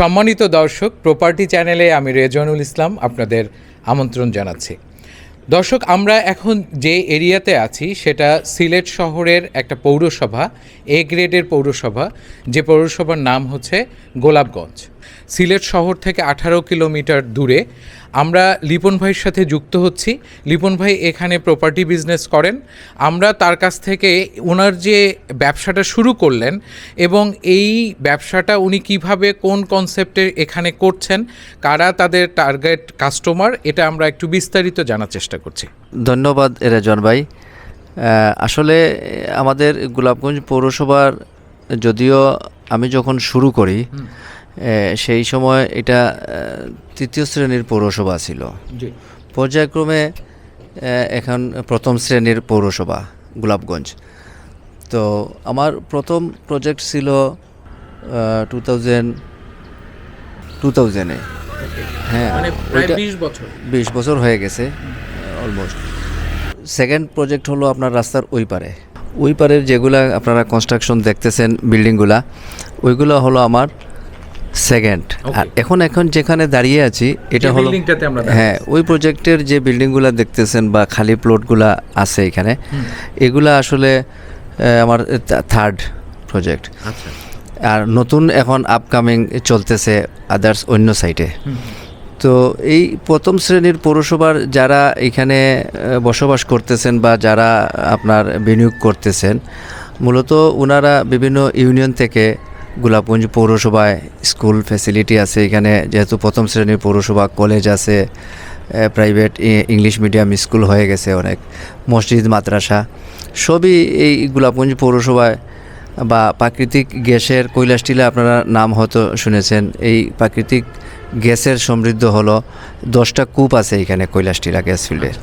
সম্মানিত দর্শক প্রপার্টি চ্যানেলে আমি রেজনুল ইসলাম আপনাদের আমন্ত্রণ জানাচ্ছি। দর্শক, আমরা এখন যে এরিয়াতে আছি, সেটা সিলেট শহরের একটা পৌরসভা এ গ্রেডের পৌরসভা, যে পৌরসভার নাম হচ্ছে গোলাপগঞ্জ। সিলেট শহর থেকে আঠারো কিলোমিটার দূরে। আমরা লিপন ভাইয়ের সাথে যুক্ত হচ্ছি। লিপন ভাই এখানে প্রপার্টি বিজনেস করেন। আমরা তার কাছ থেকে ওনার যে ব্যবসাটা শুরু করলেন এবং এই ব্যবসাটা উনি কীভাবে কোন কনসেপ্টে এখানে করছেন কারা তাদের টার্গেট কাস্টমার এটা আমরা একটু বিস্তারিত জানার চেষ্টা করছি। ধন্যবাদ রেজন ভাই। আসলে আমাদের গোলাপগঞ্জ পৌরসভার যদিও আমি যখন শুরু করি সেই সময় এটা তৃতীয় শ্রেণির পৌরসভা ছিল। পর্যায়ক্রমে এখন প্রথম শ্রেণির পৌরসভা গোলাপগঞ্জ। তো আমার প্রথম প্রজেক্ট ছিল টু থাউজেন্ড টু থাউজেন্ডে। হ্যাঁ মানে বিশ বছর। হয়ে গেছে অলমোস্ট সেকেন্ড প্রজেক্ট হলো আপনার রাস্তার ওই পারে। ওই পারের যেগুলা আপনারা কনস্ট্রাকশন দেখতেছেন বিল্ডিংগুলা ওইগুলো হলো আমার সেকেন্ড আর এখন এখন যেখানে দাঁড়িয়ে আছি এটা হলো হ্যাঁ ওই প্রজেক্টের যে বিল্ডিংগুলা দেখতেছেন বা খালি প্লটগুলা আছে এখানে এগুলা আসলে আমার থার্ড প্রজেক্ট আচ্ছা। আর নতুন এখন আপকামিং চলতেছে আদার্স অন্য সাইটে তো এই প্রথম শ্রেণির পৌরসভার যারা এখানে বসবাস করতেছেন বা যারা আপনার বিনিয়োগ করতেছেন মূলত ওনারা বিভিন্ন ইউনিয়ন থেকে গোলাপগঞ্জ পৌরসভায় স্কুল ফ্যাসিলিটি আছে এখানে, যেহেতু প্রথম শ্রেণির পৌরসভা, কলেজ আছে প্রাইভেট ইংলিশ মিডিয়াম স্কুল হয়ে গেছে অনেক, মসজিদ, মাদ্রাসা, সবই এই গোলাপগঞ্জ পৌরসভায় বা প্রাকৃতিক গ্যাসের কৈলাসটিলা আপনারা নাম হয়তো শুনেছেন, এই প্রাকৃতিক গ্যাসের সমৃদ্ধ হলো দশটা কূপ আছে এখানে কৈলাসটিলা গ্যাস ফিল্ডের।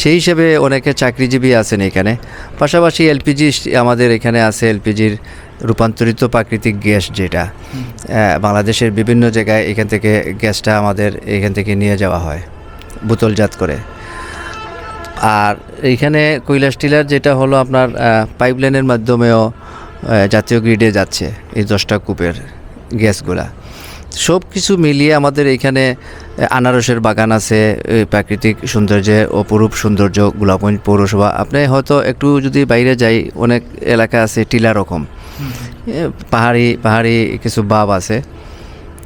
সেই হিসেবে অনেকে চাকরিজীবী আছেন এখানে, পাশাপাশি এলপিজি আমাদের এখানে আছে এলপিজির রূপান্তরিত প্রাকৃতিক গ্যাস যেটা বাংলাদেশের বিভিন্ন জায়গায় এখান থেকে গ্যাসটা আমাদের এখান থেকে নিয়ে যাওয়া হয়, বোতলজাত করে। আর এইখানে কৈলাস টিলার যেটা হলো আপনার পাইপলাইনের মাধ্যমেও জাতীয় গ্রিডে যাচ্ছে এই দশটা কূপের গ্যাসগুলা। সব কিছু মিলিয়ে আমাদের এইখানে আহ, আনারসের বাগান আছে প্রাকৃতিক সৌন্দর্যে অপরূপ সৌন্দর্য গোলাপগঞ্জ পৌরসভা। আপনি হয়তো একটু যদি বাইরে যাই অনেক এলাকা আছে টিলা রকম। পাহাড়ি পাহাড়ি কিছু বাব আছে।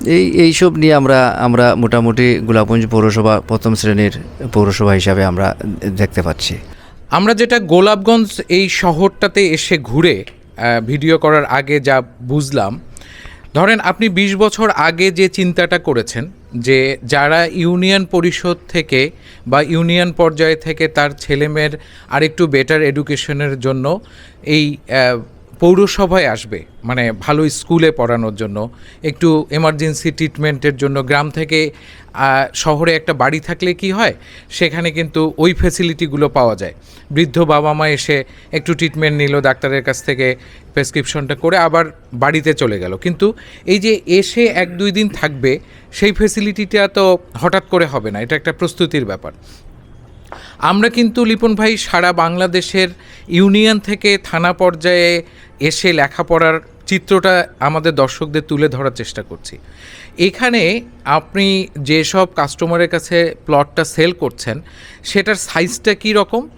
এই এইসব নিয়ে আমরা আমরা মোটামুটি গোলাপগঞ্জ পৌরসভা প্রথম শ্রেণির পৌরসভা হিসাবে আমরা দেখতে পাচ্ছি। আমরা যেটা গোলাপগঞ্জ এই শহরটাতে এসে ঘুরে ভিডিও করার আগে যা বুঝলাম ধরেন আপনি ২০ বছর আগে যে চিন্তাটা করেছেন, যে যারা ইউনিয়ন পরিষদ থেকে বা ইউনিয়ন পর্যায় থেকে তার ছেলেমেয়ের আরেকটু বেটার এডুকেশনের জন্য এই পৌরসভায় আসবে মানে ভালো স্কুলে পড়ানোর জন্য, একটু এমার্জেন্সি ট্রিটমেন্টের জন্য, গ্রাম থেকে শহরে একটা বাড়ি থাকলে কি হয়? সেখানে কিন্তু ওই ফেসিলিটিগুলো পাওয়া যায়। বৃদ্ধ বাবা মা এসে একটু ট্রিটমেন্ট নিল ডাক্তারের কাছ থেকে প্রেসক্রিপশনটা করে আবার বাড়িতে চলে গেল। কিন্তু এই যে এসে এক দুই দিন থাকবে, সেই ফেসিলিটিটা তো হঠাৎ করে হবে না, এটা একটা প্রস্তুতির ব্যাপার। আমরা কিন্তু লিপন ভাই সারা বাংলাদেশের ইউনিয়ন থেকে থানা পর্যায়ে এসে লেখাপড়ার চিত্রটা আমাদের দর্শকদের তুলে ধরার চেষ্টা করছি। এখানে আপনি যেসব কাস্টমারের কাছে প্লটটা সেল করছেন, সেটার সাইজটা কী রকম?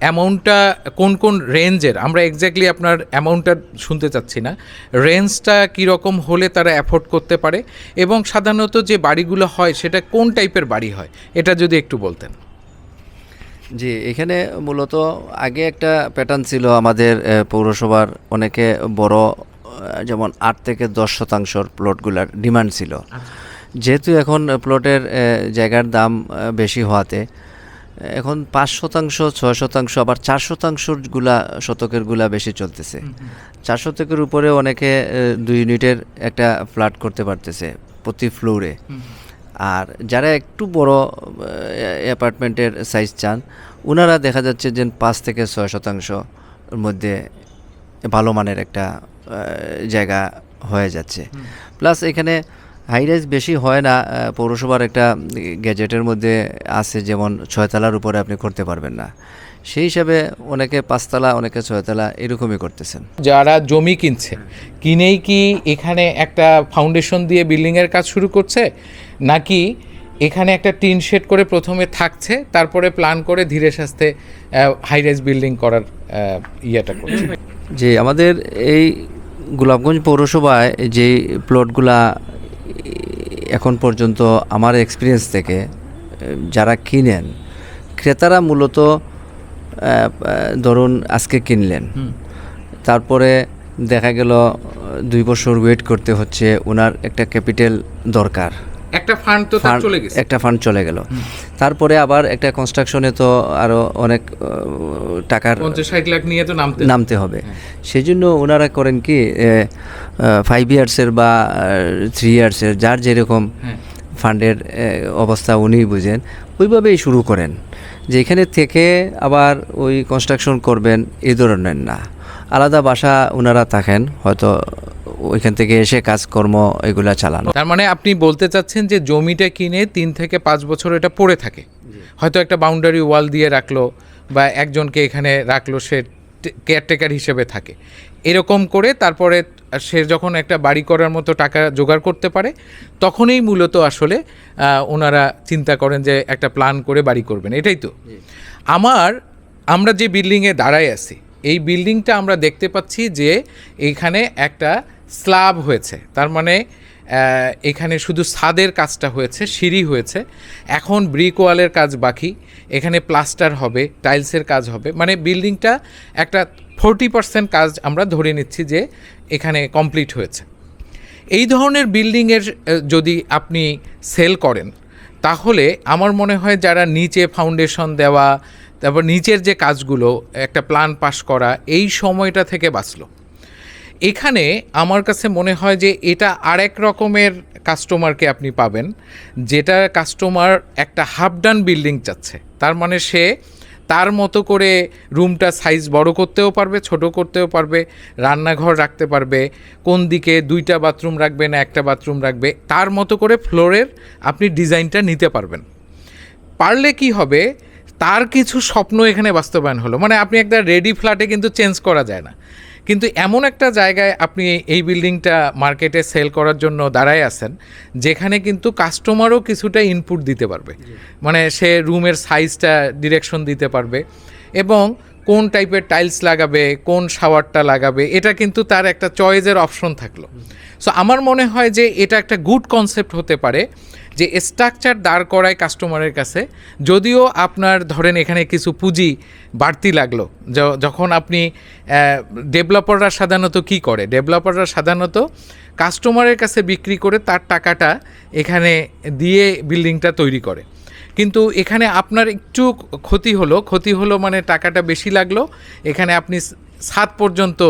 অ্যামাউন্টটা কোন কোন রেঞ্জের আমরা এক্স্যাক্টলি আপনার অ্যামাউন্টটা শুনতে চাচ্ছি না। রেঞ্জটা কীরকম হলে তারা অ্যাফোর্ড করতে পারে? এবং সাধারণত যে বাড়িগুলো হয়, সেটা কোন টাইপের বাড়ি হয়? এটা যদি একটু বলতেন। জি এখানে মূলত আগে একটা প্যাটার্ন ছিল আমাদের পৌরসভার অনেকে বড় যেমন আট থেকে দশ শতাংশর প্লটগুলার ডিমান্ড ছিল। যেহেতু এখন প্লটের জায়গার দাম বেশি হওয়াতে এখন পাঁচ শতাংশ ছয় শতাংশ আবার চার শতাংশগুলা শতকেরগুলা বেশি চলতেছে। চার শতকের উপরে অনেকে দুই ইউনিটের একটা ফ্ল্যাট করতে পারতেছে প্রতি ফ্লোরে। আর যারা একটু বড় অ্যাপার্টমেন্টের সাইজ চান ওনারা দেখা যাচ্ছে যে পাঁচ থেকে ছয় শতাংশ মধ্যে ভালো মানের একটা জায়গা হয়ে যাচ্ছে। প্লাস এখানে হাই হাইরাইজ বেশি হয় না পৌরসভার একটা গ্যাজেটের মধ্যে আছে যেমন ছয়তলার উপরে আপনি করতে পারবেন না। সেই হিসাবে অনেকে পাঁচতলা অনেকে ছয়তলা এরকমই করতেছেন। যারা জমি কিনছে কিনেই কি এখানে একটা ফাউন্ডেশন দিয়ে বিল্ডিংয়ের কাজ শুরু করছে? নাকি এখানে একটা টিন শেড করে প্রথমে থাকছে তারপরে প্ল্যান করে ধীরে সাস্তে হাই রাইজ বিল্ডিং করার ইয়েটা করছে। যে আমাদের এই গোলাপগঞ্জ পৌরসভায় যে প্লটগুলা এখন পর্যন্ত আমার এক্সপিরিয়েন্স থেকে যারা কিনেন ক্রেতারা মূলত ধরুন আজকে কিনলেন তারপরে দেখা গেল দুই বছর ওয়েট করতে হচ্ছে ওনার একটা ক্যাপিটাল দরকার। একটা ফান্ড তো চলে গেছে। একটা ফান্ড চলে গেল। তারপরে আবার একটা কনস্ট্রাকশনে তো আরও অনেক টাকার পঞ্চাশ ষাট লাখ নিয়ে তো নামতে নামতে হবে। সেই জন্য ওনারা করেন কি ফাইভ ইয়ার্সের বা থ্রি ইয়ার্সের যার যেরকম হ্যাঁ। ফান্ডের অবস্থা উনি বুঝেন ওইভাবেই শুরু করেন। যে এখানে থেকে আবার ওই কনস্ট্রাকশন করবেন এই ধরনের না। আলাদা বাসা ওনারা থাকেন হয়তো ওইখান থেকে এসে কাজকর্ম এগুলা চালানো। তার মানে আপনি বলতে চাচ্ছেন যে জমিটা কিনে তিন থেকে পাঁচ বছর এটা পড়ে থাকে। হয়তো একটা বাউন্ডারি ওয়াল দিয়ে রাখল বা একজনকে এখানে রাখল সে কেয়ারটেকার হিসেবে থাকে। এরকম করে তারপরে সে যখন একটা বাড়ি করার মতো টাকা জোগাড় করতে পারে তখনই মূলত আসলে ওনারা চিন্তা করেন যে একটা প্ল্যান করে বাড়ি করবেন। এটাই তো। আমার আমরা যে বিল্ডিংয়ে দাঁড়ায় আছি এই বিল্ডিংটা আমরা দেখতে পাচ্ছি যে এইখানে একটা স্ল্যাব হয়েছে। তার মানে এখানে শুধু ছাদের কাজটা হয়েছে, সিঁড়ি হয়েছে। এখন ব্রিক ওয়ালের কাজ বাকি, এখানে প্লাস্টার হবে টাইলসের কাজ হবে। মানে বিল্ডিংটা একটা ফোরটি পার্সেন্ট কাজ আমরা ধরে নিচ্ছি যে এখানে কমপ্লিট হয়েছে। এই ধরনের বিল্ডিংয়ের যদি আপনি সেল করেন, তাহলে আমার মনে হয় যারা নিচে ফাউন্ডেশন দেওয়া, তারপর নিচের যে কাজগুলো, একটা প্ল্যান পাস করা, এই সময়টা থেকে বাঁচলো। এখানে আমার কাছে মনে হয় যে এটা আরেক রকমের কাস্টমারকে আপনি পাবেন, যেটা কাস্টমার একটা হাফ ডান বিল্ডিং চাচ্ছে। তার মানে সে তার মতো করে রুমটা সাইজ বড় করতেও পারবে, ছোট করতেও পারবে, রান্নাঘর রাখতে পারবে, কোন দিকে দুইটা বাথরুম রাখবে না একটা বাথরুম রাখবে, তার মতো করে ফ্লোরের আপনি ডিজাইনটা নিতে পারবেন। পারলে কি হবে, তার কিছু স্বপ্ন এখানে বাস্তবায়ন হলো। মানে আপনি একটা রেডি ফ্ল্যাটে কিন্তু চেঞ্জ করা যায় না। কিন্তু এমন একটা জায়গায় আপনি এই বিল্ডিংটা মার্কেটে সেল করার জন্য দাঁড়ায় আছেন যেখানে কিন্তু কাস্টমারও কিছুটা ইনপুট দিতে পারবে। মানে সে রুমের সাইজটা ডিরেকশন দিতে পারবে এবং কোন টাইপের টাইলস লাগাবে কোন শাওয়ারটা লাগাবে এটা কিন্তু তার একটা চয়েজের অপশন থাকল। সো আমার মনে হয় যে এটা একটা গুড কনসেপ্ট হতে পারে যে স্ট্রাকচার দাঁড় করায় কাস্টমারের কাছে। যদিও আপনার ধরেন এখানে কিছু পুঁজি বাড়তি লাগল। যখন আপনি ডেভেলপাররা সাধারণত কি করে? ডেভেলপাররা সাধারণত কাস্টমারের কাছে বিক্রি করে তার টাকাটা এখানে দিয়ে বিল্ডিংটা তৈরি করে। কিন্তু এখানে আপনার একটু ক্ষতি হলো। ক্ষতি হলো মানে টাকাটা বেশি লাগল। এখানে আপনি সাত পর্যন্ত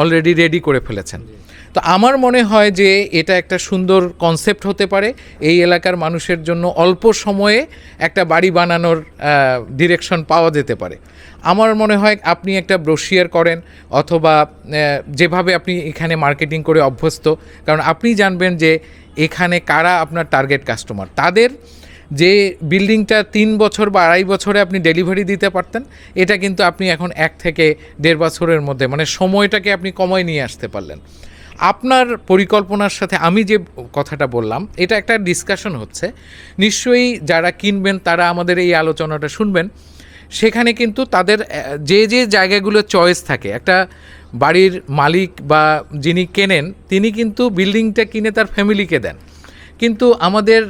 অলরেডি রেডি করে ফেলেছেন। তো আমার মনে হয় যে এটা একটা সুন্দর কনসেপ্ট হতে পারে। এই এলাকার মানুষের জন্য অল্প সময়ে একটা বাড়ি বানানোর ডিরেকশন পাওয়া যেতে পারে। আমার মনে হয় আপনি একটা ব্রোশিয়ার করেন অথবা যেভাবে আপনি এখানে মার্কেটিং করে অভ্যস্ত। কারণ আপনি জানবেন যে এখানে কারা আপনার টার্গেট কাস্টমার তাদের যে বিল্ডিংটা তিন বছর বা আড়াই বছরে আপনি ডেলিভারি দিতে পারতেন, এটা কিন্তু আপনি এখন এক থেকে দেড় বছরের মধ্যে মানে সময়টাকে আপনি কমায় নিয়ে আসতে পারলেন। আপনার পরিকল্পনার সাথে আমি যে কথাটা বললাম, এটা একটা ডিসকাশন হচ্ছে। নিশ্চয়ই যারা কিনবেন, তারা আমাদের এই আলোচনাটা শুনবেন। সেখানে কিন্তু তাদের যে যে জায়গাগুলো চয়েস থাকে, একটা বাড়ির মালিক বা যিনি কেনেন, তিনি কিন্তু বিল্ডিংটা কিনে তার ফ্যামিলিকে দেন। কিন্তু আমাদের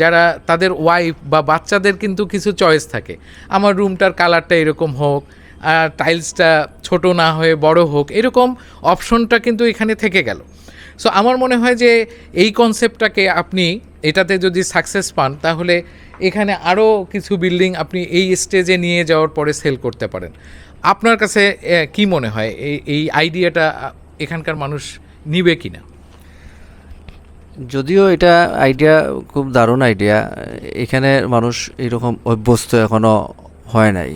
যারা তাদের ওয়াইফ বা বাচ্চাদের কিন্তু কিছু চয়েস থাকে। আমার রুমটার কালারটা এরকম হোক টাইলসটা ছোট না হয়ে বড় হোক এরকম অপশনটা কিন্তু এখানে থেকে গেল। সো আমার মনে হয় যে এই কনসেপ্টটাকে আপনি এটাতে যদি সাকসেস পান তাহলে এখানে আরও কিছু বিল্ডিং আপনি এই স্টেজে নিয়ে যাওয়ার পরে সেল করতে পারেন। আপনার কাছে কি মনে হয়? এই এই আইডিয়াটা এখানকার মানুষ নিবে কি না যদিও এটা আইডিয়া খুব দারুণ আইডিয়া এখানে মানুষ এরকম অভ্যস্ত এখনও হয় নাই।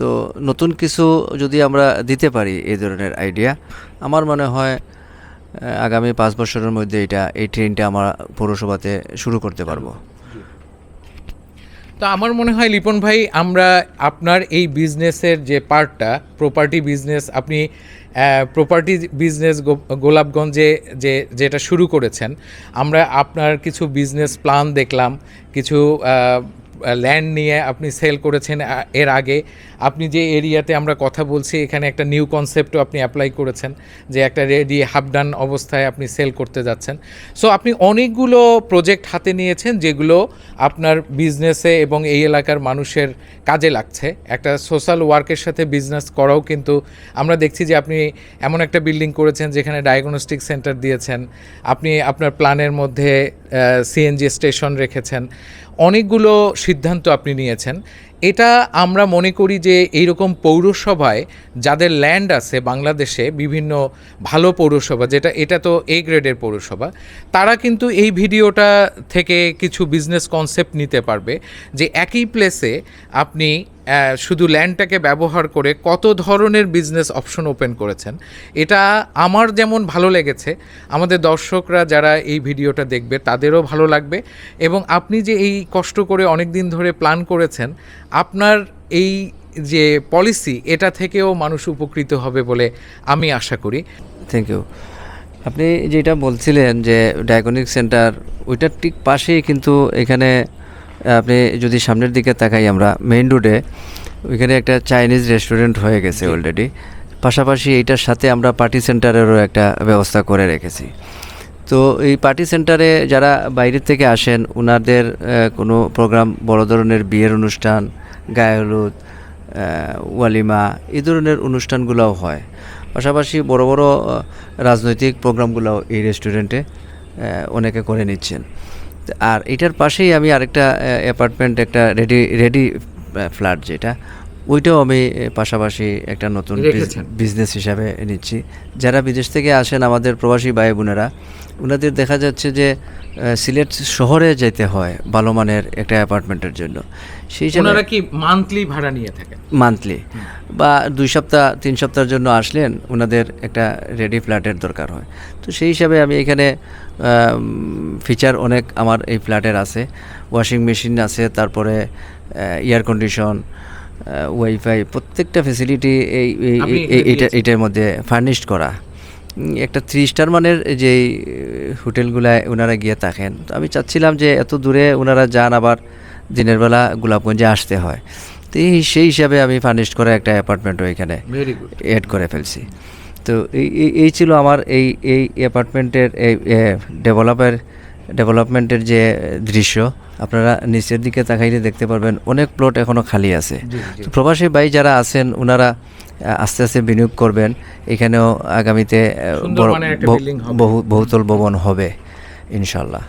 তো নতুন কিছু যদি আমরা দিতে পারি এই ধরনের আইডিয়া আমার মনে হয় আগামী পাঁচ বছরের মধ্যে এটা, এই ট্রেনটা আমরা পৌরসভাতে শুরু করতে পারব। তো আমার মনে হয় লিপন ভাই, আমরা আপনার এই বিজনেসের যে পার্টটা প্রপার্টি বিজনেস আপনি প্রপার্টি বিজনেস গোলাপগঞ্জে যে যেটা শুরু করেছেন, আমরা আপনার কিছু বিজনেস প্ল্যান দেখলাম, কিছু ল্যান্ড নিয়ে আপনি সেল করেছেন এর আগে। আপনি যে এরিয়াতে আমরা কথা বলছি, এখানে একটা নিউ কনসেপ্টও আপনি অ্যাপ্লাই করেছেন, যে একটা রেডি হাফডান অবস্থায় আপনি সেল করতে যাচ্ছেন। সো আপনি অনেকগুলো প্রজেক্ট হাতে নিয়েছেন, যেগুলো আপনার বিজনেসে এবং এই এলাকার মানুষের কাজে লাগছে। একটা সোশ্যাল ওয়ার্কের সাথে বিজনেস করাও কিন্তু আমরা দেখছি যে আপনি এমন একটা বিল্ডিং করেছেন, যেখানে ডায়াগনস্টিক সেন্টার দিয়েছেন, আপনি আপনার প্ল্যানের মধ্যে সিএনজি স্টেশন রেখেছেন। অনেকগুলো সিদ্ধান্ত আপনি নিয়েছেন। এটা আমরা মনে করি যে এইরকম পৌরসভায় যাদের ল্যান্ড আছে বাংলাদেশে বিভিন্ন ভালো পৌরসভা, যেটা, এটা তো এ গ্রেডের পৌরসভা, তারা কিন্তু এই ভিডিওটা থেকে কিছু বিজনেস কনসেপ্ট নিতে পারবে যে একই প্লেসে আপনি শুধু ল্যান্ডটাকে ব্যবহার করে কত ধরনের বিজনেস অপশন ওপেন করেছেন, এটা আমার যেমন ভালো লেগেছে, আমাদের দর্শকরা যারা এই ভিডিওটা দেখবে তাদেরও ভালো লাগবে এবং আপনি যে এই কষ্ট করে অনেক দিন ধরে প্ল্যান করেছেন, আপনার এই যে পলিসি এটা থেকেও মানুষ উপকৃত হবে বলে আমি আশা করি। থ্যাংক ইউ আপনি যেটা বলছিলেন যে ডায়াগনিক সেন্টার ওইটার ঠিক পাশেই কিন্তু এখানে আপনি যদি সামনের দিকে তাকাই আমরা মেইন রোডে ওইখানে একটা চাইনিজ রেস্টুরেন্ট হয়ে গেছে অলরেডি পাশাপাশি এইটার সাথে আমরা পার্টি সেন্টারেরও একটা ব্যবস্থা করে রেখেছি। তো এই পার্টি সেন্টারে যারা বাইরের থেকে আসেন ওনাদের কোনো প্রোগ্রাম বড় ধরনের বিয়ের অনুষ্ঠান গায়ে হলুদ ওয়ালিমা এই ধরনের অনুষ্ঠানগুলোও হয়। পাশাপাশি বড় বড় রাজনৈতিক প্রোগ্রামগুলোও এই রেস্টুরেন্টে অনেকে করে নিচ্ছেন। আর এটার পাশেই আমি আরেকটা অ্যাপার্টমেন্ট একটা রেডি রেডি ফ্ল্যাট যেটা ওইটাও আমি পাশাপাশি একটা নতুন বিজনেস হিসাবে নিচ্ছি। যারা বিদেশ থেকে আসেন আমাদের প্রবাসী ভাই বোনেরা ওনাদের দেখা যাচ্ছে যে সিলেট শহরে যেতে হয় ভালো মানের একটা অ্যাপার্টমেন্টের জন্য। সেই ওনারা কি মান্থলি ভাড়া নিয়ে থাকেন? মান্থলি বা দুই সপ্তাহ তিন সপ্তাহের জন্য আসলেন ওনাদের একটা রেডি ফ্ল্যাটের দরকার হয়। তো সেই হিসাবে আমি এখানে ফিচার অনেক আমার এই ফ্ল্যাটের আছে। ওয়াশিং মেশিন আছে তারপরে এয়ার কন্ডিশন ওয়াইফাই প্রত্যেকটা ফেসিলিটি এই এইটা। এটার মধ্যে ফার্নিশড করা। একটা থ্রি স্টার মানের যেই হোটেলগুলায় ওনারা গিয়ে থাকেন। তো আমি চাচ্ছিলাম যে এত দূরে ওনারা যান আবার দিনের বেলা গোলাপগঞ্জে আসতে হয়। তো সেই হিসাবে আমি ফার্নিশড করা একটা অ্যাপার্টমেন্টও এখানে এড করে ফেলছি। তো এই ছিল আমার এই এই অ্যাপার্টমেন্টের এই ডেভেলপের ডেভেলপমেন্টের যে দৃশ্য। আপনারা নিচের দিকে তাকাইলে দেখতে পারবেন অনেক প্লট এখনও খালি আছে। তো প্রবাসী ভাই যারা আছেন ওনারা আস্তে আস্তে বিনিয়োগ করবেন। এখানেও আগামীতে বহুতল ভবন হবে ইনশাল্লাহ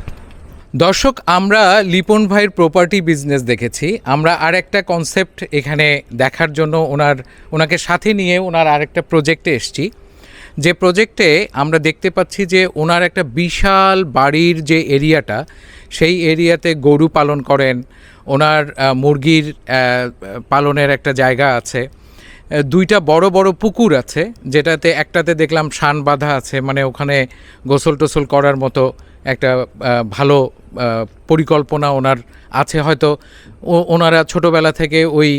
দর্শক আমরা লিপন ভাইয়ের প্রপার্টি বিজনেস দেখেছি। আমরা আর একটা কনসেপ্ট এখানে দেখার জন্য ওনার ওনাকে সাথে নিয়ে ওনার আরেকটা প্রজেক্টে এসছি। যে প্রজেক্টে আমরা দেখতে পাচ্ছি যে ওনার একটা বিশাল বাড়ির যে এরিয়াটা, সেই এরিয়াতে গরু পালন করেন। ওনার মুরগির পালনের একটা জায়গা আছে। দুইটা বড় বড় পুকুর আছে, যেটাতে একটাতে দেখলাম শান বাঁধা আছে মানে ওখানে গোসল টোসল করার মতো একটা ভালো পরিকল্পনা ওনার আছে। হয়তো ওনারা ছোটোবেলা থেকে ওই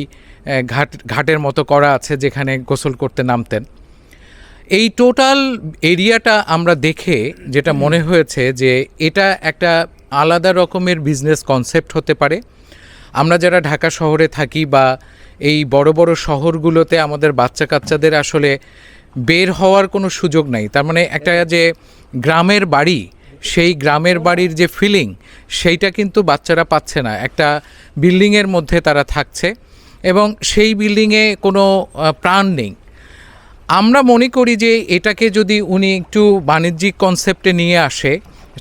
ঘাট, ঘাটের মতো করা আছে, যেখানে গোসল করতে নামতেন। এই টোটাল এরিয়াটা আমরা দেখে যেটা মনে হয়েছে যে এটা একটা আলাদা রকমের বিজনেস কনসেপ্ট হতে পারে। আমরা যারা ঢাকা শহরে থাকি বা এই বড় বড় শহরগুলোতে আমাদের বাচ্চা কাচ্চাদের আসলে বের হওয়ার কোনো সুযোগ নাই। তার মানে একটা যে গ্রামের বাড়ি সেই গ্রামের বাড়ির যে ফিলিং সেইটা কিন্তু বাচ্চারা পাচ্ছে না। একটা বিল্ডিংয়ের মধ্যে তারা থাকছে এবং সেই বিল্ডিংয়ে কোনো প্রাণ নেই। আমরা মনে করি যে এটাকে যদি উনি একটু বাণিজ্যিক কনসেপ্টে নিয়ে আসে,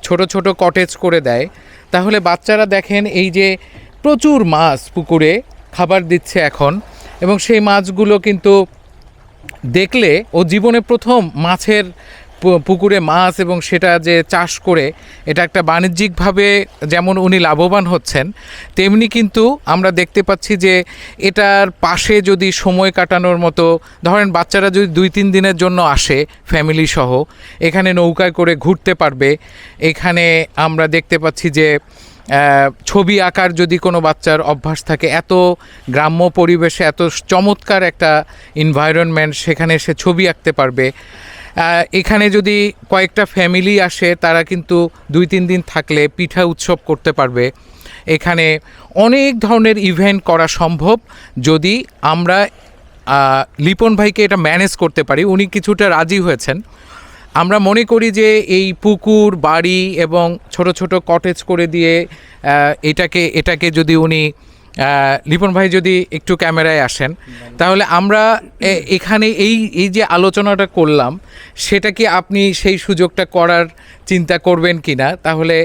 ছোট ছোট কটেজ করে দেয়, তাহলে বাচ্চারা দেখেন এই যে প্রচুর মাছ পুকুরে খাবার দিচ্ছে এখন এবং সেই মাছগুলো কিন্তু দেখলে ও জীবনে প্রথম মাছের পুকুরে মাছ এবং সেটা যে চাষ করে, এটা একটা বাণিজ্যিকভাবে যেমন উনি লাভবান হচ্ছেন, তেমনি কিন্তু আমরা দেখতে পাচ্ছি যে এটার পাশে যদি সময় কাটানোর মতো, ধরেন বাচ্চারা যদি দুই তিন দিনের জন্য আসে ফ্যামিলি সহ, এখানে নৌকায় করে ঘুরতে পারবে, এখানে আমরা দেখতে পাচ্ছি যে ছবি আঁকার যদি কোনো বাচ্চার অভ্যাস থাকে, এত গ্রাম্য পরিবেশে এত চমৎকার একটা এনভায়রনমেন্ট সেখানে সে ছবি আঁকতে পারবে এখানে যদি কয়েকটা ফ্যামিলি আসে, তারা কিন্তু দুই তিন দিন থাকলে পিঠা উৎসব করতে পারবে। এখানে অনেক ধরনের ইভেন্ট করা সম্ভব। যদি আমরা লিপন ভাইকে এটা ম্যানেজ করতে পারি, উনি কিছুটা রাজি হয়েছেন। আমরা মনে করি যে এই পুকুর, বাড়ি এবং ছোট ছোট কটেজ করে দিয়ে এটাকে এটাকে যদি উনি লিপন ভাই যদি একটু ক্যামেরায় আসেন, তাহলে আমরা এখানে এই এই যে আলোচনাটা করলাম, সেটা কি আপনি সেই সুযোগটা করার চিন্তা করবেন কি না? তাহলে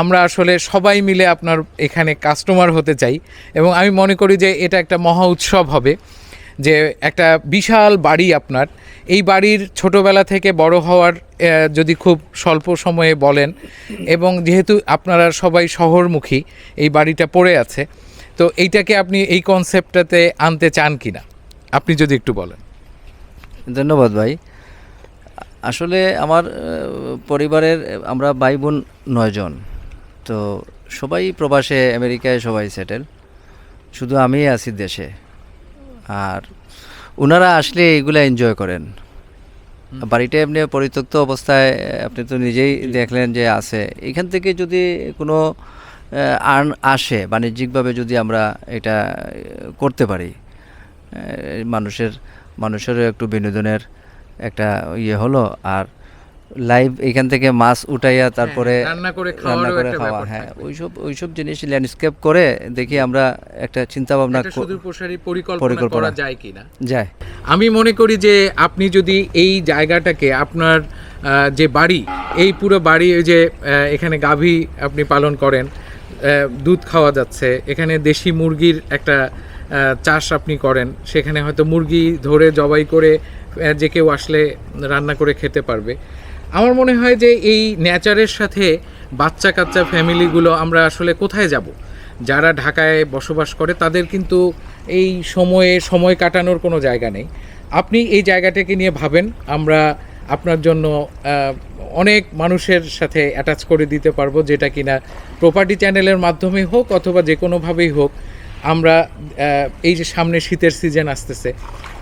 আমরা আসলে সবাই মিলে আপনার এখানে কাস্টমার হতে চাই এবং আমি মনে করি যে এটা একটা মহা উৎসব হবে, যে একটা বিশাল বাড়ি আপনার। এই বাড়ির ছোটবেলা থেকে বড় হওয়ার যদি খুব স্বল্প সময়ে বলেন, এবং যেহেতু আপনারা সবাই শহরমুখী, এই বাড়িটা পড়ে আছে তো এইটাকে আপনি এই কনসেপ্টটাতে আনতে চান কি না আপনি যদি একটু বলেন। ধন্যবাদ ভাই। আসলে আমার পরিবারের আমরা ভাই বোন নয়জন তো সবাই প্রবাসে আমেরিকায় সবাই সেটেল শুধু আমিই আছি দেশে। আর ওনারা আসলে এইগুলা এনজয় করেন। বাড়িটা এমনি পরিত্যক্ত অবস্থায় আপনি তো নিজেই দেখলেন যে আছে। এখান থেকে যদি কোনো আর্ন আসে বাণিজ্যিকভাবে যদি আমরা এটা করতে পারি মানুষের মানুষেরও একটু বিনোদনের একটা ইয়ে হলো আর লাইভ এখান থেকে মাছ উঠাইয়া তারপরে হ্যাঁ, রান্না করে রান্না করে খাওয়া হ্যাঁ। ওইসব ওইসব জিনিস ল্যান্ডস্কেপ করে দেখি আমরা একটা চিন্তা ভাবনা পরিকল্পনা। করা যায় কিনা যায় আমি মনে করি যে আপনি যদি এই জায়গাটাকে আপনার যে বাড়ি এই পুরো বাড়ি যে এখানে গাভী আপনি পালন করেন দুধ খাওয়া যাচ্ছে। এখানে দেশি মুরগির একটা চাষ আপনি করেন। সেখানে হয়তো মুরগি ধরে জবাই করে যে কেউ আসলে রান্না করে খেতে পারবে। আমার মনে হয় যে এই নেচারের সাথে বাচ্চা কাচ্চা ফ্যামিলিগুলো আমরা আসলে কোথায় যাব? যারা ঢাকায় বসবাস করে, তাদের কিন্তু এই সময়ে সময় কাটানোর কোনো জায়গা নেই। আপনি এই জায়গাটাকে নিয়ে ভাবেন, আমরা আপনার জন্য অনেক মানুষের সাথে অ্যাটাচ করে দিতে পারব যেটা কিনা প্রপার্টি চ্যানেলের মাধ্যমে হোক অথবা যে কোনোভাবেই হোক আমরা এই যে সামনে শীতের সিজন আসতেছে,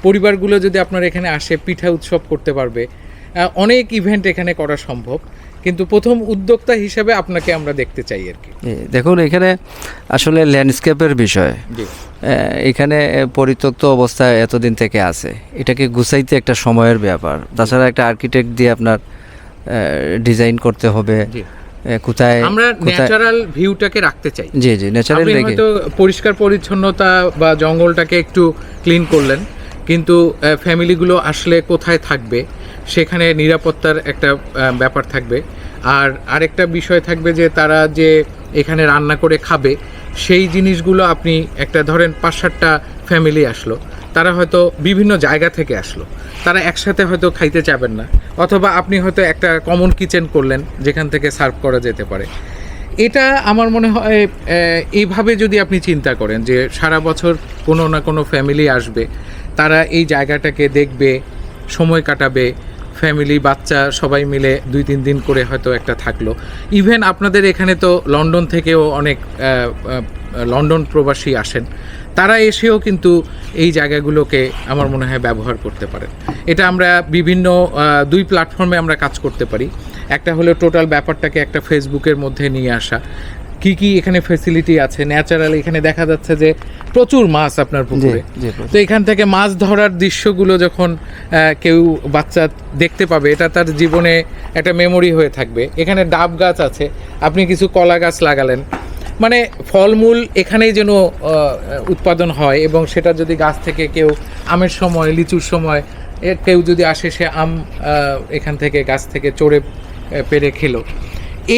পরিবারগুলো যদি আপনার এখানে আসে, পিঠা উৎসব করতে পারবে অনেক ইভেন্ট এখানে করা সম্ভব। কিন্তু প্রথম উদ্যোক্তা হিসেবে আপনাকে আমরা দেখতে চাই আর কি। দেখুন এখানে আসলে ল্যান্ডস্কেপের বিষয়। এখানে পরিত্যক্ত অবস্থা এতদিন থেকে আছে। এটাকে গুছাইতে একটা সময়ের ব্যাপার। তাছাড়া একটা আর্কিটেক্ট দিয়ে আপনার ডিজাইন করতে হবে। কোথায় আমরা ন্যাচারাল ভিউটাকে রাখতে চাই। জি জি ন্যাচারাল হয়তো পরিষ্কার পরিচ্ছন্নতা বা জঙ্গলটাকে একটু ক্লিন করলেন কিন্তু ফ্যামিলিগুলো আসলে কোথায় থাকবে? সেখানে নিরাপত্তার একটা ব্যাপার থাকবে। আর আরেকটা বিষয় থাকবে যে তারা যে এখানে রান্না করে খাবে, সেই জিনিসগুলো আপনি একটা ধরেন পাঁচ সাতটা ফ্যামিলি আসলো, তারা হয়তো বিভিন্ন জায়গা থেকে আসলো। তারা একসাথে হয়তো খাইতে চাবেন না, অথবা আপনি হয়তো একটা কমন কিচেন করলেন, যেখান থেকে সার্ভ করা যেতে পারে। এটা আমার মনে হয় এইভাবে যদি আপনি চিন্তা করেন যে সারা বছর কোনো না কোনো ফ্যামিলি আসবে, তারা এই জায়গাটাকে দেখবে, সময় কাটাবে ফ্যামিলি, বাচ্চা সবাই মিলে দুই, তিন দিন করে হয়তো একটা থাকল। ইভেন আপনাদের এখানে তো লন্ডন থেকেও অনেক লন্ডন প্রবাসী আসেন। তারা এসেও কিন্তু এই জায়গাগুলোকে আমার মনে হয় ব্যবহার করতে পারেন। এটা আমরা বিভিন্ন দুই প্ল্যাটফর্মে আমরা কাজ করতে পারি। একটা হলো টোটাল ব্যাপারটাকে একটা ফেসবুকের মধ্যে নিয়ে আসা। কি কি এখানে ফেসিলিটি আছে? ন্যাচারাল এখানে দেখা যাচ্ছে যে প্রচুর মাছ আপনার পুকুরে। তো এখান থেকে মাছ ধরার দৃশ্যগুলো যখন কেউ বাচ্চা দেখতে পাবে এটা তার জীবনে একটা মেমোরি হয়ে থাকবে। এখানে ডাব গাছ আছে আপনি কিছু কলা গাছ লাগালেন। মানে ফলমূল এখানেই যেন উৎপাদন হয় এবং সেটা যদি গাছ থেকে কেউ আমের সময় লিচুর সময় কেউ যদি আসে সে আম এখান থেকে গাছ থেকে চড়ে পেরে খেলো।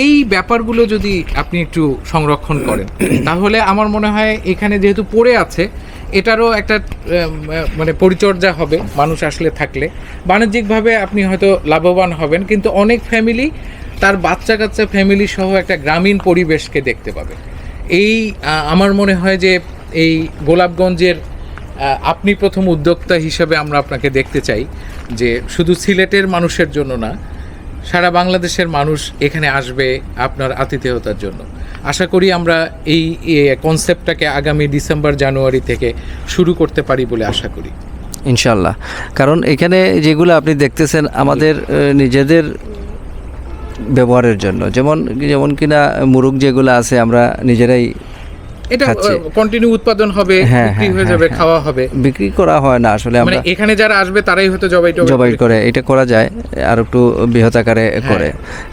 এই ব্যাপারগুলো যদি আপনি একটু সংরক্ষণ করেন, তাহলে আমার মনে হয় এখানে যেহেতু পড়ে আছে, এটারও একটা মানে পরিচর্যা হবে, মানুষ আসলে থাকলে। বাণিজ্যিকভাবে আপনি হয়তো লাভবান হবেন, কিন্তু অনেক ফ্যামিলি তার বাচ্চা কাচ্চা ফ্যামিলি সহ একটা গ্রামীণ পরিবেশকে দেখতে পাবে। এই আমার মনে হয় যে এই গোলাপগঞ্জের আপনি প্রথম উদ্যোক্তা হিসেবে আমরা আপনাকে দেখতে চাই, যে শুধু সিলেটের মানুষের জন্য না সারা বাংলাদেশের মানুষ এখানে আসবে আপনার আতিথেয়তার জন্য। আশা করি আমরা এই কনসেপ্টটাকে আগামী ডিসেম্বর, জানুয়ারি থেকে শুরু করতে পারি বলে আশা করি। ইনশাল্লাহ কারণ এখানে যেগুলো আপনি দেখতেছেন আমাদের নিজেদের ব্যবহারের জন্য। যেমন যেমন কিনা মুরুগ যেগুলো আছে, আমরা নিজেরাই এটা কন্টিনিউ উৎপাদন হবে হ্যাঁ, বিক্রি হ্যাঁ, হয়ে হ্যাঁ, যাবে হ্যাঁ। খাওয়া হবে। বিক্রি করা হয় না আসলে মানে আমরা। এখানে যারা আসবে তারাই হয়তো জবাই জবাই করে- এটা করা যায় আর একটু বৃহৎ আকারে হ্যাঁ। করে।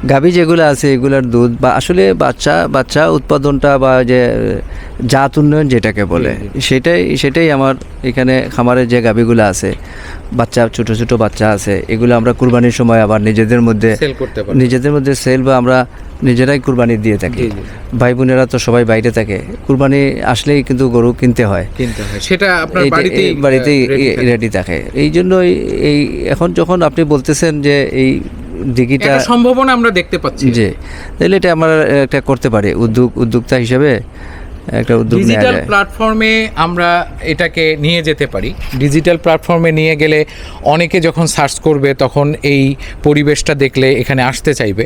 গাভী যেগুলো আছে এগুলার দুধ বা আসলে বাচ্চা বাচ্চা উৎপাদনটা বা যে জাত উন্নয়ন যেটাকে বলে সেটাই সেটাই আমার এখানে খামারের যে গাভীগুলো আছে বাচ্চা ছোট ছোট বাচ্চা আছে এগুলো আমরা কুরবানির সময় আবার নিজেদের মধ্যে নিজেদের মধ্যে সেল বা আমরা নিজেরাই কুরবানি দিয়ে থাকি। ভাই বোনেরা তো সবাই বাইরে থাকে। কুরবানি আসলেই কিন্তু গরু কিনতে হয়। সেটা আপনার বাড়িতেই। রেডি থাকে। এই জন্যই এই এখন যখন আপনি বলতেছেন যে এই দিঘিটা একটা সম্ভাবনা আমরা দেখতে পাচ্ছি। যে তাহলে এটা আমরা একটা করতে পারি। উদ্যোগ উদ্যোক্তা হিসেবে একটা উদ্যোগ ডিজিটাল প্ল্যাটফর্মে আমরা এটাকে নিয়ে যেতে পারি। ডিজিটাল প্ল্যাটফর্মে নিয়ে গেলে অনেকে যখন সার্চ করবে তখন এই পরিবেশটা দেখলে এখানে আসতে চাইবে।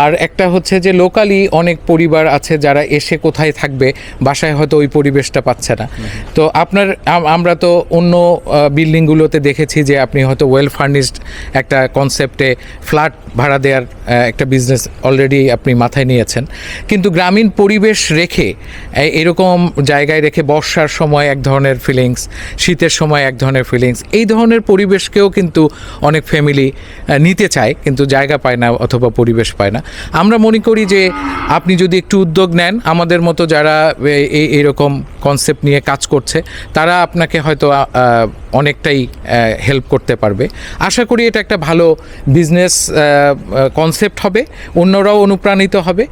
আর একটা হচ্ছে যে লোকালি অনেক পরিবার আছে যারা এসে কোথায় থাকবে বাসায় হয়তো ওই পরিবেশটা পাচ্ছে না। তো আপনার আমরা তো অন্য বিল্ডিংগুলোতে দেখেছি যে আপনি হয়তো ওয়েল ফার্নিশড একটা কনসেপ্টে ফ্ল্যাট ভাড়া দেওয়ার একটা বিজনেস অলরেডি আপনি মাথায় নিয়েছেন। কিন্তু গ্রামীণ পরিবেশ রেখে এরকম জায়গায় রেখে বর্ষার সময় এক ধরনের ফিলিংস শীতের সময় এক ধরনের ফিলিংস এই ধরনের পরিবেশকেও কিন্তু অনেক ফ্যামিলি নিতে চায়, কিন্তু জায়গা পায় না অথবা পরিবেশ পায় না। আমরা মনে করি যে আপনি যদি একটু উদ্যোগ নেন, আমাদের মতো যারা এই এরকম কনসেপ্ট নিয়ে কাজ করছে, তারা আপনাকে হয়তো অনেকটাই হেল্প করতে পারবে। আশা করি এটা একটা ভালো বিজনেস কনসেপ্ট হবে, অন্যরাও অনুপ্রাণিত হবে।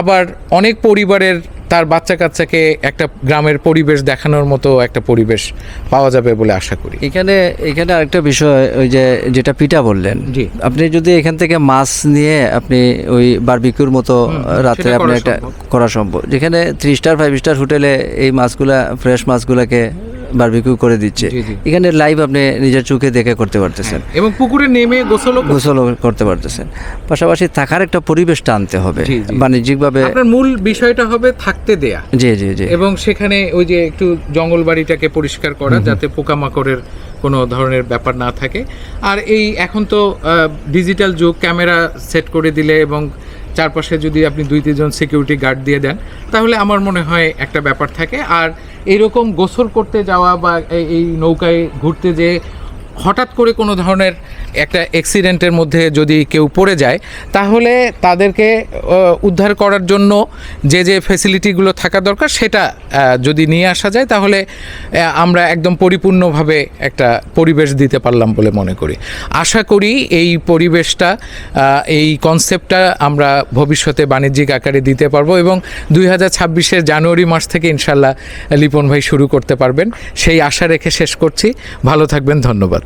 আবার অনেক পরিবারের তার বাচ্চা কাচ্চাকে একটা গ্রামের পরিবেশ দেখানোর মতো একটা পরিবেশ পাওয়া যাবে বলে আশা করি। এখানে এখানে আরেকটা বিষয় ওই যে যেটা পিঠা বললেন। জি। আপনি যদি এখান থেকে মাছ নিয়ে আপনি ওই বারবিকিউর মতো রাত্রে আপনি একটা করা সম্ভব। যেখানে থ্রি স্টার ফাইভ স্টার হোটেলে এই মাছগুলা ফ্রেশ মাছগুলাকে বারবিকিউ করে দিচ্ছে। এখানে লাইভ আপনি নিজের চোখে দেখে করতে পারতেছেন। এবং পুকুরে নেমে গোসলও করতে- গোসলও করতে পারতেছেন। পাশাপাশি থাকার একটা পরিবেশটা আনতে হবে। বাণিজ্যিকভাবে আপনার মূল বিষয়টা হবে থাকতে দেয়া। জি জি জি। এবং সেখানে ওই যে একটু জঙ্গল বাড়িটাকে পরিষ্কার করা যাতে পোকামাকড়ের কোনো ধরনের ব্যাপার না থাকে। আর এই এখন তো ডিজিটাল যুগ ক্যামেরা সেট করে দিলে এবং চারপাশে যদি আপনি দুই তিনজন সিকিউরিটি গার্ড দিয়ে দেন তাহলে আমার মনে হয় একটা ব্যাপার থাকে। আর এরকম গোসল করতে যাওয়া বা এই- নৌকায় ঘুরতে যে হঠাৎ করে কোনো ধরনের একটা অ্যাক্সিডেন্টের মধ্যে যদি কেউ পড়ে যায়, তাহলে তাদেরকে উদ্ধার করার জন্য যে যে ফেসিলিটিগুলো থাকা দরকার সেটা যদি নিয়ে আসা যায়, তাহলে আমরা একদম পরিপূর্ণভাবে একটা পরিবেশ দিতে পারলাম বলে মনে করি। আশা করি এই পরিবেশটা এই কনসেপ্টটা আমরা ভবিষ্যতে বাণিজ্যিক আকারে দিতে পারব এবং দুই হাজার ছাব্বিশের জানুয়ারি মাস থেকে ইনশাল্লাহ লিপন ভাই শুরু করতে পারবেন। সেই আশা রেখে শেষ করছি। ভালো থাকবেন, ধন্যবাদ।